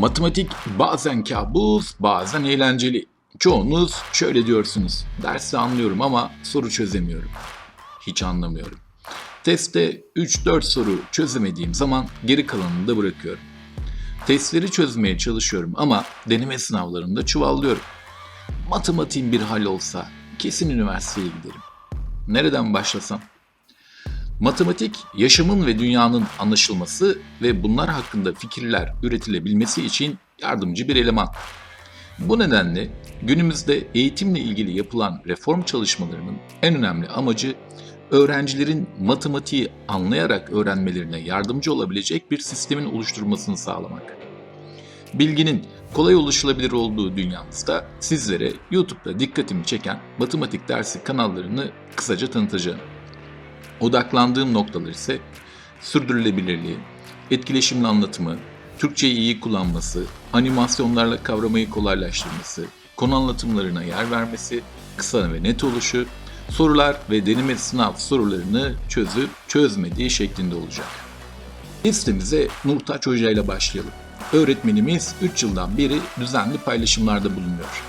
Matematik bazen kabus, bazen eğlenceli. Çoğunuz şöyle diyorsunuz. Dersi anlıyorum ama soru çözemiyorum. Hiç anlamıyorum. Testte 3-4 soru çözemediğim zaman geri kalanını da bırakıyorum. Testleri çözmeye çalışıyorum ama deneme sınavlarında çuvallıyorum. Matematiğin bir hal olsa kesin üniversiteye giderim. Nereden başlasam? Matematik, yaşamın ve dünyanın anlaşılması ve bunlar hakkında fikirler üretilebilmesi için yardımcı bir eleman. Bu nedenle günümüzde eğitimle ilgili yapılan reform çalışmalarının en önemli amacı öğrencilerin matematiği anlayarak öğrenmelerine yardımcı olabilecek bir sistemin oluşturulmasını sağlamak. Bilginin kolay ulaşılabilir olduğu dünyamızda sizlere YouTube'da dikkatimi çeken matematik dersi kanallarını kısaca tanıtacağım. Odaklandığım noktalar ise sürdürülebilirliği, etkileşimli anlatımı, Türkçeyi iyi kullanması, animasyonlarla kavramayı kolaylaştırması, konu anlatımlarına yer vermesi, kısa ve net oluşu, sorular ve deneme sınav sorularını çözüp çözmediği şeklinde olacak. Listemize Nurtaç Hoca ile başlayalım. Öğretmenimiz 3 yıldan beri düzenli paylaşımlarda bulunuyor.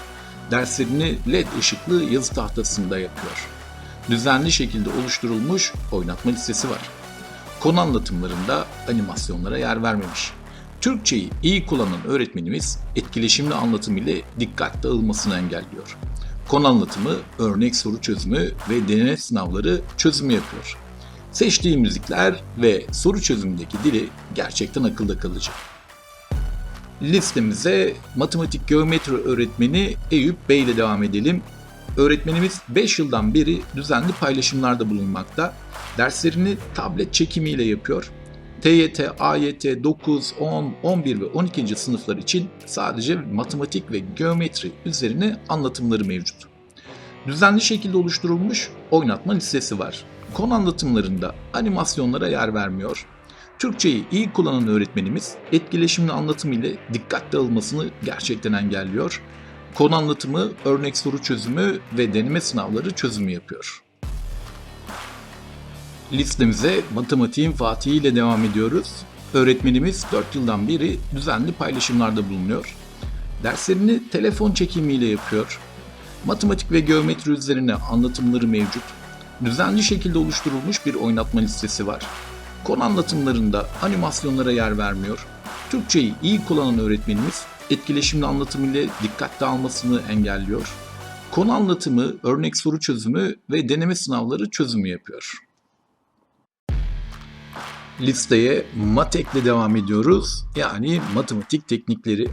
Derslerini LED ışıklı yazı tahtasında yapıyor düzenli şekilde oluşturulmuş oynatma listesi var. Konu anlatımlarında animasyonlara yer vermemiş. Türkçeyi iyi kullanan öğretmenimiz etkileşimli anlatım ile dikkat dağılmasını engelliyor. Konu anlatımı, örnek soru çözümü ve deneme sınavları çözümü yapıyor. Seçtiği müzikler ve soru çözümündeki dili gerçekten akılda kalıcı. Listemize matematik geometri öğretmeni Eyüp Bey ile devam edelim. Öğretmenimiz 5 yıldan beri düzenli paylaşımlarda bulunmakta. Derslerini tablet çekimiyle yapıyor. TYT, AYT 9, 10, 11 ve 12. sınıflar için sadece matematik ve geometri üzerine anlatımları mevcut. Düzenli şekilde oluşturulmuş oynatma listesi var. Konu anlatımlarında animasyonlara yer vermiyor. Türkçeyi iyi kullanan öğretmenimiz etkileşimli anlatım ile dikkat dağılmasını gerçekten engelliyor konu anlatımı, örnek soru çözümü ve deneme sınavları çözümü yapıyor. Listemize matematiğin Fatih ile devam ediyoruz. Öğretmenimiz 4 yıldan beri düzenli paylaşımlarda bulunuyor. Derslerini telefon çekimiyle yapıyor. Matematik ve geometri üzerine anlatımları mevcut. Düzenli şekilde oluşturulmuş bir oynatma listesi var. Konu anlatımlarında animasyonlara yer vermiyor. Türkçeyi iyi kullanan öğretmenimiz etkileşimli anlatım ile dikkat dağılmasını engelliyor. Konu anlatımı, örnek soru çözümü ve deneme sınavları çözümü yapıyor. Listeye MATEK ile devam ediyoruz. Yani matematik teknikleri.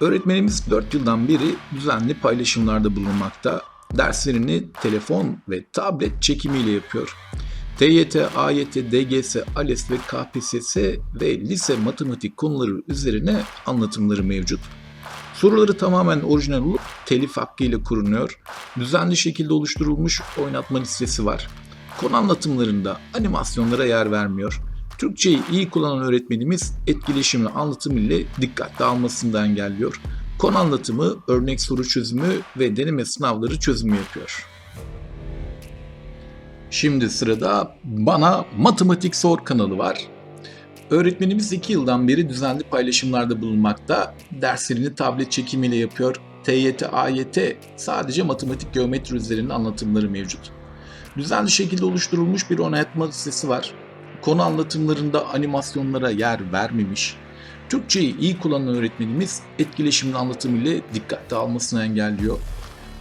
Öğretmenimiz 4 yıldan beri düzenli paylaşımlarda bulunmakta. Derslerini telefon ve tablet çekimiyle yapıyor. TYT, AYT, DGS, ALES ve KPSS ve lise matematik konuları üzerine anlatımları mevcut. Soruları tamamen orijinal olup telif hakkı ile kurunuyor. Düzenli şekilde oluşturulmuş oynatma listesi var. Konu anlatımlarında animasyonlara yer vermiyor. Türkçeyi iyi kullanan öğretmenimiz etkileşimli anlatım ile dikkat dağılmasını engelliyor. Konu anlatımı, örnek soru çözümü ve deneme sınavları çözümü yapıyor. Şimdi sırada Bana Matematik Sor kanalı var. Öğretmenimiz 2 yıldan beri düzenli paylaşımlarda bulunmakta. Derslerini tablet çekimiyle yapıyor. TYT, AYT sadece matematik geometri üzerinde anlatımları mevcut. Düzenli şekilde oluşturulmuş bir oynatma listesi var. Konu anlatımlarında animasyonlara yer vermemiş. Türkçeyi iyi kullanan öğretmenimiz etkileşimli anlatım ile dikkat dağılmasını engelliyor.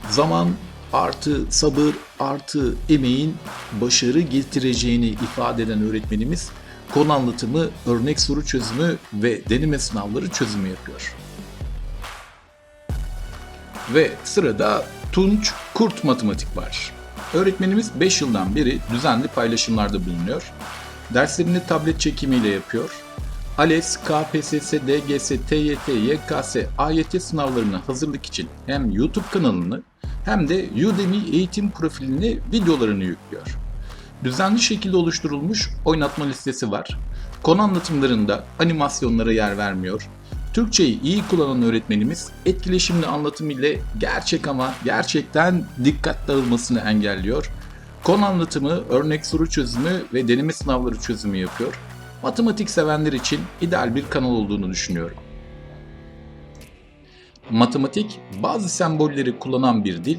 Zaman, artı sabır artı emeğin başarı getireceğini ifade eden öğretmenimiz konu anlatımı, örnek soru çözümü ve deneme sınavları çözümü yapıyor. Ve sırada Tunç Kurt Matematik var. Öğretmenimiz 5 yıldan beri düzenli paylaşımlarda bulunuyor. Derslerini tablet çekimiyle yapıyor. ALES, KPSS, DGS, TYT, YKS, AYT sınavlarına hazırlık için hem YouTube kanalını hem de Udemy eğitim profiline videolarını yüklüyor. Düzenli şekilde oluşturulmuş oynatma listesi var. Konu anlatımlarında animasyonlara yer vermiyor. Türkçeyi iyi kullanan öğretmenimiz etkileşimli anlatım ile gerçek ama gerçekten dikkat dağılmasını engelliyor. Konu anlatımı, örnek soru çözümü ve deneme sınavları çözümü yapıyor. Matematik sevenler için ideal bir kanal olduğunu düşünüyorum. Matematik bazı sembolleri kullanan bir dil,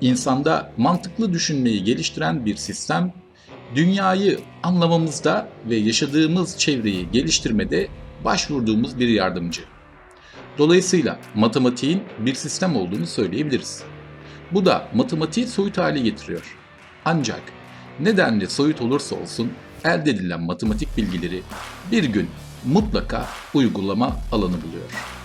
insanda mantıklı düşünmeyi geliştiren bir sistem, dünyayı anlamamızda ve yaşadığımız çevreyi geliştirmede başvurduğumuz bir yardımcı. Dolayısıyla matematiğin bir sistem olduğunu söyleyebiliriz. Bu da matematiği soyut hale getiriyor. Ancak nedenle soyut olursa olsun elde edilen matematik bilgileri bir gün mutlaka uygulama alanı buluyor.